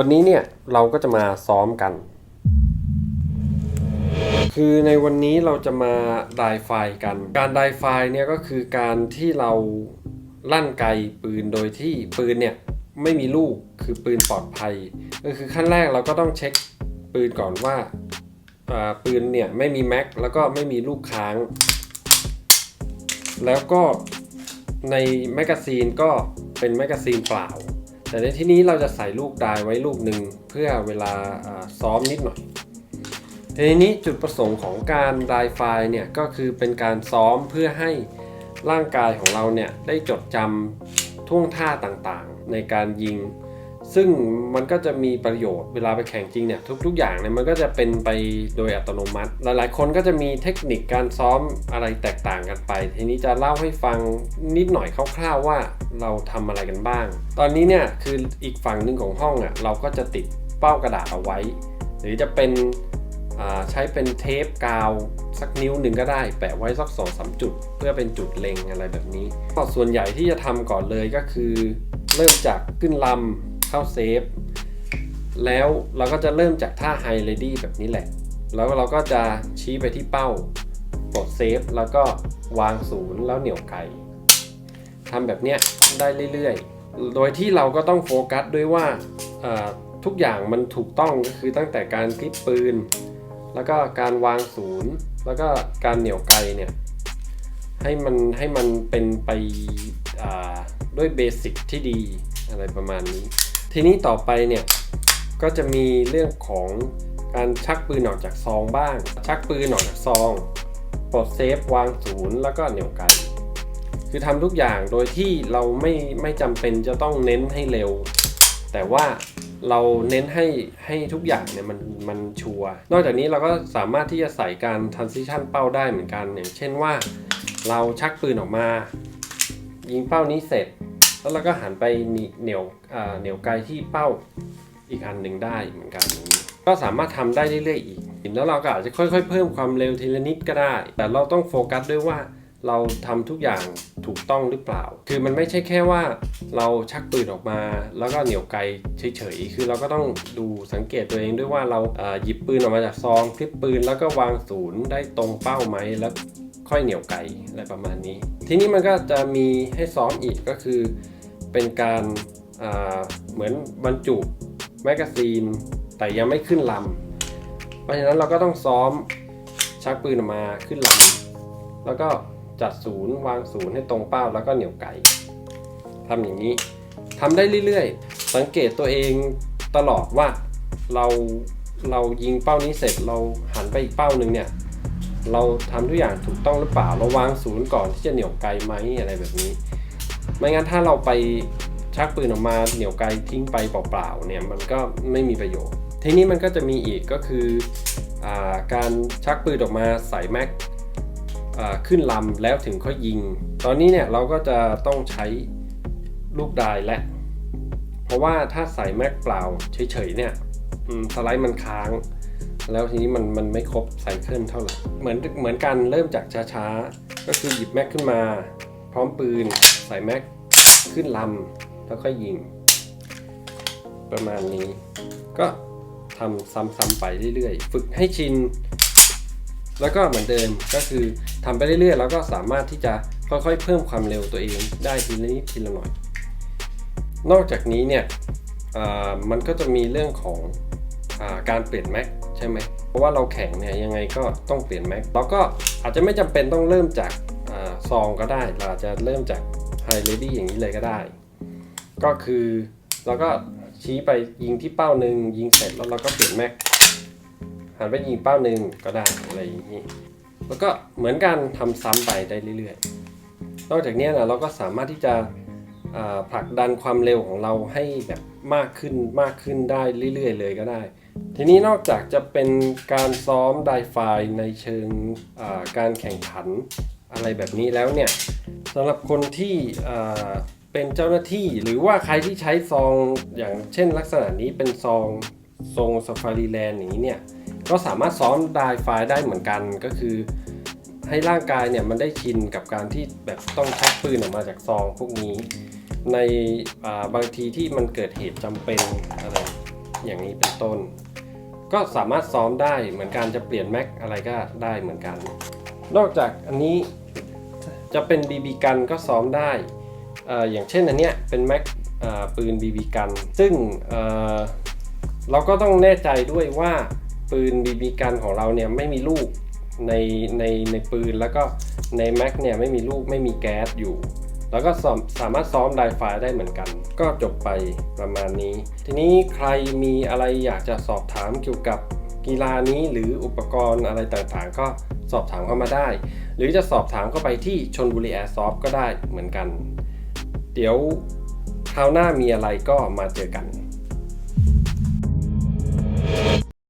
วันนี้เนี่ยเราก็จะมาซ้อมกัน คือในวันนี้เราจะมาไดไฟล์กัน การไดไฟล์เนี่ยก็คือการที่เราลั่นไกปืนโดยที่ปืนเนี่ยไม่มีลูกคือปืนปลอดภัย ก็คือขั้นแรกเราก็ต้องเช็คปืนก่อนว่าอ่าปืนเนี่ยไม่มีแม็กแล้วก็ไม่มีลูกค้าง แล้วก็ในแมกกาซีนก็เป็นแมกกาซีนเปล่า แต่ในที่นี้เราจะใส่ลูกดายไว้ลูกหนึ่งเพื่อเวลาซ้อมนิดหน่อยทีนี้จุดประสงค์ของการดายไฟล์เนี่ยก็คือเป็นการซ้อมเพื่อให้ร่างกายของเราเนี่ยได้จดจำท่วงท่าต่างๆ ในการยิง ซึ่งมันก็จะมีประโยชน์เวลาไปแข่งจริงเนี่ยทุก ๆ อย่างเนี่ยมันก็จะเป็นไปโดยอัตโนมัติ หลายๆ คนก็จะมีเทคนิคการซ้อมอะไรแตกต่างกันไป ทีนี้จะเล่าให้ฟังนิดหน่อยคร่าวๆว่าเราทำอะไรกันบ้าง ตอนนี้เนี่ยคืออีกฝั่งหนึ่งของห้องอะเราก็จะติดเป้ากระดาษเอาไว้ หรือจะเป็นใช้เป็นเทปกาวสักนิ้วหนึ่งก็ได้ แปะไว้สักสองสามจุด เพื่อเป็นจุดเล็งอะไรแบบนี้ส่วนใหญ่ที่จะทำก่อนเลยก็คือ เริ่มจากขึ้นลำ เข้าเซฟ แล้วเราก็จะเริ่มจากท่าไฮเลดี้แบบนี้แหละ แล้วเราก็จะชี้ไปที่เป้ากดเซฟ แล้วก็วางศูนย์แล้วเหนี่ยวไกทำแบบเนี้ยได้เรื่อยๆ โดยที่เราก็ต้องโฟกัสด้วยว่าทุกอย่างมันถูกต้องก็คือตั้งแต่การคลิปปืน แล้วก็การวางศูนย์ แล้วก็การเหนี่ยวไกเนี่ยให้มันให้มันเป็นไปด้วยเบสิกที่ดีอะไรประมาณนี้ ทีนี้ต่อไปเนี่ยก็จะมีเรื่องของการชักปืนออกจากซองบ้าง ชักปืนออกจากซองปลดเซฟวางศูนย์แล้วก็เหนี่ยวไกคือทำทุกอย่างโดยที่เราไม่ไม่จำเป็นจะต้องเน้นให้เร็ว แต่ว่าเราเน้นให้ให้ทุกอย่างเนี่ยมันมันชัวร์นอกจากนี้เราก็สามารถที่จะใส่การ transition เป้าได้เหมือนกันอย่างเช่นว่า เราชักปืนออกมา ยิงเป้านี้เสร็จ แล้วเราก็หันไปเหนี่ยวเหนี่ยวไกลที่เป้าอีกอันหนึ่งได้เหมือนกันนี้ก็สามารถทำได้เรื่อยๆอีก แล้วเราก็อาจจะค่อยๆ เพิ่มความเร็วทีละนิดก็ได้ แต่เราต้องโฟกัสด้วยว่าเราทำทุกอย่างถูกต้องหรือเปล่า คือมันไม่ใช่แค่ว่าเราชักปืนออกมา แล้วก็เหนี่ยวไกลเฉยๆ คือเราก็ต้องดูสังเกตตัวเองด้วยว่าเราหยิบปืนออกมาจากซองคลิปปืนแล้วก็วางศูนย์ได้ตรงเป้าไหมแล้วค่อยเหนี่ยวไกลอะไรประมาณนี้ ทีนี้มันก็จะมีให้ซ้อมอีกก็คือ เป็นการเหมือนบรรจุแมกกาซีน แต่ยังไม่ขึ้นลำ เพราะฉะนั้นเราก็ต้องซ้อมชักปืนออกมาขึ้นลำ แล้วก็จัดศูนย์วางศูนย์ให้ตรงเป้าแล้วก็เหนี่ยวไกทำอย่างนี้ทำได้เรื่อยๆ สังเกตตัวเองตลอดว่าเราเรายิงเป้านี้เสร็จเราหันไปอีกเป้าหนึ่งเนี่ยเราทำทุกอย่างถูกต้องหรือเปล่าเราวางศูนย์ก่อนที่จะเหนี่ยวไกลไหมอะไรแบบนี้ ไม่งั้นถ้าเราไปชักปืนออกมาเหนี่ยวไกลทิ้งไปเปล่าๆเนี่ยมันก็ไม่มีประโยชน์ ทีนี้มันก็จะมีอีกก็คืออการชักปืนออกมาใส่แม็กขึ้นลำแล้วถึงค่อยยิง ตอนนี้เนี่ยเราก็จะต้องใช้ลูกดายและ เพราะว่าถ้าใส่แม็กเปล่าเฉยๆเนี่ยสไลด์มันค้าง แล้วทีนี้มันมันไม่ครบไซเคิลเท่าไหร่เหมือนเหมือนกันเริ่มจากช้าๆ ก็คือหยิบแม็กขึ้นมา ร้อมปืนใส่แม็กขึ้นลำแล้วค่อยยิง ประมาณนี้ ก็ทำซ้ำๆไปเรื่อยๆ ฝึกให้ชิน แล้วก็เหมือนเดิมก็คือทำไปเรื่อยๆ แล้วก็สามารถที่จะค่อยๆ เพิ่มความเร็วตัวเองได้ทีละนิดทีละหน่อย นอกจากนี้เนี่ยมันก็จะมีเรื่องของอการเปลี่ยนแม็กใช่ไหม เพราะว่าเราแข่งเนี่ยยังไงก็ต้องเปลี่ยนแม็กเราก็อาจจะไม่จำเป็นต้องเริ่มจาก ซองก็ได้เราจะเริ่มจากไฮเลดี้อย่างนี้เลยก็ได้ ก็คือเราก็ชี้ไปยิงที่เป้าหนึ่งยิงเสร็จแล้วเราก็เปลี่ยนแม็กหันไปยิงเป้าหนึ่งก็ได้อะไรอย่างนี้แล้วก็เหมือนกันทำซ้ำไปได้เรื่อยๆ นอกจากนี้นะเราก็สามารถที่จะผลักดันความเร็วของเราให้แบบมากขึ้นมากขึ้นได้เรื่อยๆ เลยก็ได้ ทีนี้นอกจากจะเป็นการซ้อมไดไฟในเชิงการแข่งขัน อะไรแบบนี้แล้วเนี่ยสำหรับคนที่เป็นเจ้าหน้าที่หรือว่าใครที่ใช้ซองอย่างเช่นลักษณะนี้เป็นซองทรงซ f ฟารีแลนด์อย่างนี้เนี่ยก็สามารถซ้อมไดไฟล์ได้เหมือนกันก็คือ ให้ร่างกายเนี่ยมันได้ชินกับการที่แบบต้องชักปืนออกมาจากซองพวกนี้ ในาบางทีที่มันเกิดเหตุจำเป็นอะไรอย่างนี้เป็นต้น ก็สามารถซ้อมได้เหมือนกันจะเปลี่ยนแม็กอะไรก็ได้เหมือนกัน นอกจากอันนี้ จะเป็น BB กันก็ซ้อมได้อย่างเช่นอันเนี้ยเป็นแม็กปืน BB กัน ซึ่งเเราก็ต้องแน่ใจด้วยว่าปืน BB กันของเราเนี่ยไม่มีลูกในในในปืนแล้วก็ในแม็กเนี่ยไม่มีลูกไม่มีแก๊สอยู่ แล้วก็สามสามารถซ้อมไดไฟได้เหมือนกัน ก็จบไปประมาณนี้ ทีนี้ใครมีอะไรอยากจะสอบถามเกี่ยวกับ กีฬานี้หรืออุปกรณ์อะไรต่างๆ ก็สอบถามเข้ามาได้ หรือจะสอบถามเข้าไปที่ชนบุรีแอร์ซอฟก็ได้เหมือนกัน เดี๋ยวคราวหน้ามีอะไรก็มาเจอกัน